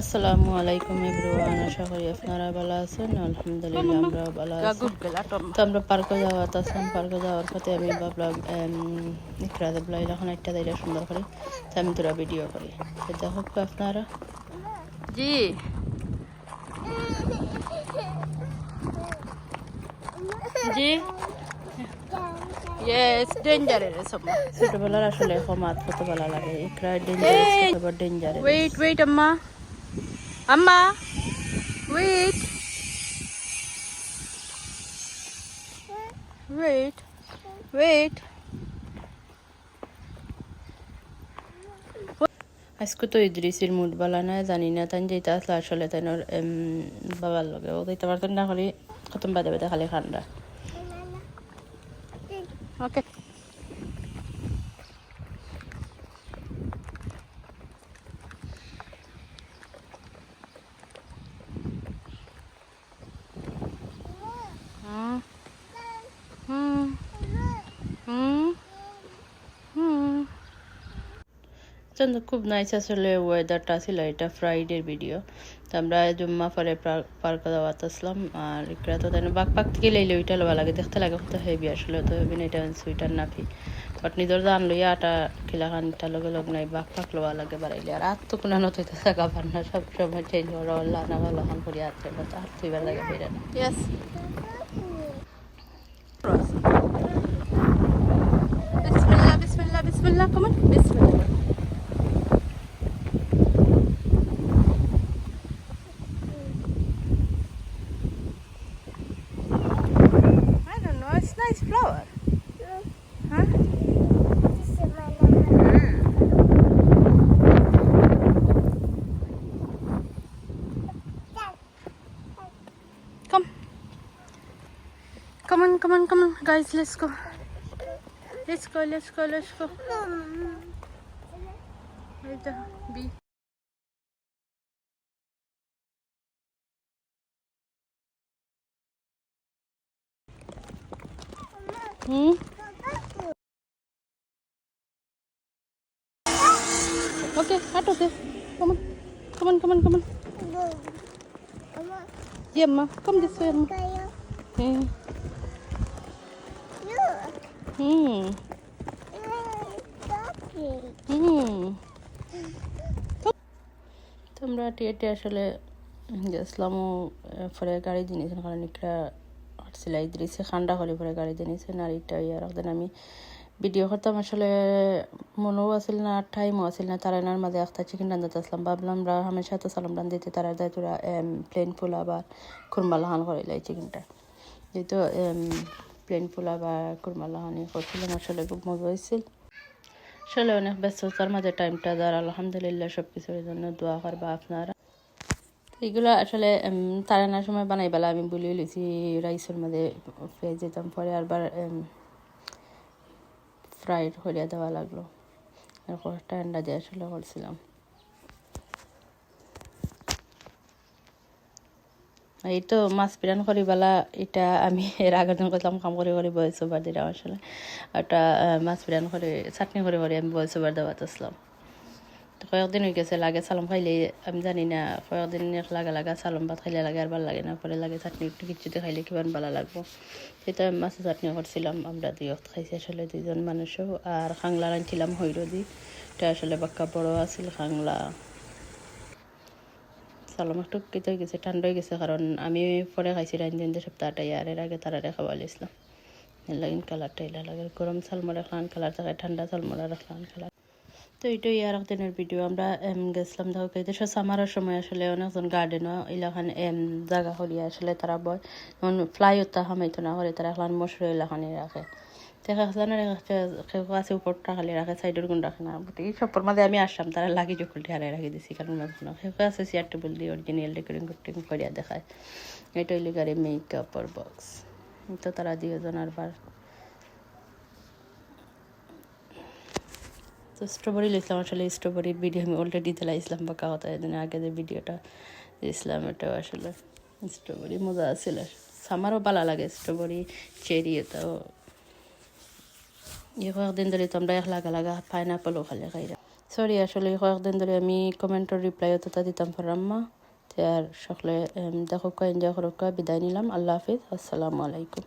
আসসালামু আলাইকুম এভরিওয়ান আশা করি আপনারা ভালো আছেন আলহামদুলিল্লাহ আমরাও ভালো আছি। তো আমরা পার্কে যাওয়া আসলাম পার্কে যাওয়ার পথে আমি ভাবলাম ইকরা দেবলা এখন একটা দিলে সুন্দর করে তো আমি তোরা ভিডিও করি। তো দেখো তো আপনারা। জি। জি। ইয়েস ডেঞ্জারেস ছোটবেলার আসলে কমাত কত ভালো লাগে ইকরা ডেঞ্জারেস ওয়েট ওয়েট আম্মা। আম্মা ওয়েট ওয়েট ওয়েট আজকে তো ইদ্রিসির মুড বালা না জানি না তাই যেটা আসলে আসলে তাই বাবার লগে। ও দিতে পারতেন না খালি খতম বাদে বাদে খালি ঠান্ডা ওকে কিন্তু খুব নাইস আসলে ওয়েদারটা ছিল এটা ফ্রাইডের ভিডিও তো আমরা জুম্মা পরে পার্কে যাওয়াতে আসলাম আর ইকরা তো তাই বাঘ পাক থেকে লাইলে ওইটা লোবা লাগে। দেখতে লাগে কত হেভি আসলে তো হেভি এটা সুইটার নাফি বাট নিজের জান লইয়া আটা খিলা খান ইটা লগে লগ নাই বাঘ পাক লোবা লাগে বাড়াইলে। আর আর তো কোনো নতুন থাকা পার না সব সময় চেঞ্জ হওয়ার আল্লাহ না ভালো খান করি আর তো আর তুইবার লাগে বেরে না। ইয়েস বিসমিল্লাহ বিসমিল্লাহ বিসমিল্লাহ কমান Come on, come on, come on, guys. Let's go. Let's go, let's go, let's go. Right there. Be. Hmm? Okay, of there. Come on. Come on, come on, come on. Yeah, Amma. Come this way, Amma. Hmm. তোমরা টিয়েটে আসলে গেছিলামও পরে গাড়ি জিনিসেন কারণ একটা হটছিল ইদ্রিসে খান্ডা করে পরে গাড়ি জিনিসেন আর এটা ইয়ার একদিন আমি ভিডিও করতাম আসলে, মনেও আছিল না টাইমও না তারা এনার মাঝে একটা চিকেন রান্ধাতে আসলাম, ভাবলাম রা, হামেশা তো সালাম তারা দেয় তোরা প্লেন পোলা বা খুরমা লাহান করিল এই চিকেনটা যেহেতু প্লেন পোলা বা খুরমা লাহানি করছিলাম, আসলে খুব মজা হয়েছিল। আসলে অনেক ব্যস্ততার মাঝে টাইমটা দেওয়ার, আলহামদুলিল্লাহ সব কিছুর জন্য দোয়া করবা আপনারা। এগুলো আসলে তারানার সময় বানাই বেলা আমি বলে লইছি, রাইসের মধ্যে পেয়ে যেতাম, পরে আরবার ফ্রাইড হলিয়া দেওয়া লাগল। এরপর ঠান্ডা দিয়ে আসলে করছিলাম। এই তো মাছ পিরান করি বেলা এটা আমি এর আগের দিন করলাম কাম করে করে বয়স ওভার দিলাম আসলে। ওটা মাছ পিরান করে, চাটনি করে করে আমি বয়স ওভার দেওয়াতে আসলাম। তো কয়েকদিন হয়ে গেছে, লাগে সালম খাইলে, আমি জানি না, কয়েকদিন লাগা লাগা সালম ভাত খাইলে লাগে, আর ভালো লাগে না, পরে লাগে চাটনি একটু কিছুতে খাইলে কিমান ভালো লাগবো। সেটা আমি মাছের চাটনি করছিলাম, আমরা দুই অক্ত খাইছি আসলে দুইজন মানুষও, আর খাংলা রাঁধছিলাম হৈরদি। এটা আসলে বাক্কা বড় আছিল খাংলা। সালাম একটু কেটে গেছে? ঠান্ডা হয়ে গেছে কারণ আমি পরে খাইছি রান্ধেন যে সপ্তাহটাই আর এর আগে তারা খাওয়া লিসলাম লাগিন কালারটা এলা লাগে। গরম সালমরা খান কালার থাকে ঠান্ডা সালমরা রাখলাম কালার তো এইটাই আর একদিনের ভিডিও আমরা গেছিলাম দেখো এই দেশের সামারের সময় আসলে অনেকজন গার্ডেনও এলাকান জায়গা হলিয়া আসলে তারা বয়, যেমন ফ্লাইওভারটা হামাইতো না হলে তারা এখন মশুর এলাকানে রাখে। আছে উপরটা খালি রাখে সাইডের গুণ রাখে না। বাট এই সবর মাঝে আমি আসলাম, তারা লাগি জকুলটি হারাই রাখি দিছি, কারণ কেউ আছে চেয়ার টেবিল দিয়ে অরিজিনাল ডেকোরেটিং টেকোরেটিং করিয়া দেখায়। এটা হইলে গাড়ি মেকআপর বক্স তো তারা দুজন আর তো স্ট্রবেরি লিখলাম আসলে স্ট্রবেরির ভিডিও আমি অলরেডি দিলাইছিলাম বা কথা এদিন আগে যে ভিডিওটা দিয়েছিলাম, এটাও আসলে স্ট্রবেরি মজা আছিল। আমারও ভালো লাগে স্ট্রবেরি চেরি এটাও। ইয়ে কয়েকদিন ধরে তো আমরা এক লাগা লাগা পাইনাপলও খালি খাই সরি আসলে কয়েকদিন ধরে আমি কমেন্টের রিপ্লাই অতটা দিতাম পারলাম না আর সকলে দেখো এনজয় করো বিদায় নিলাম। আল্লাহ হাফিজ। আসসালামু আলাইকুম।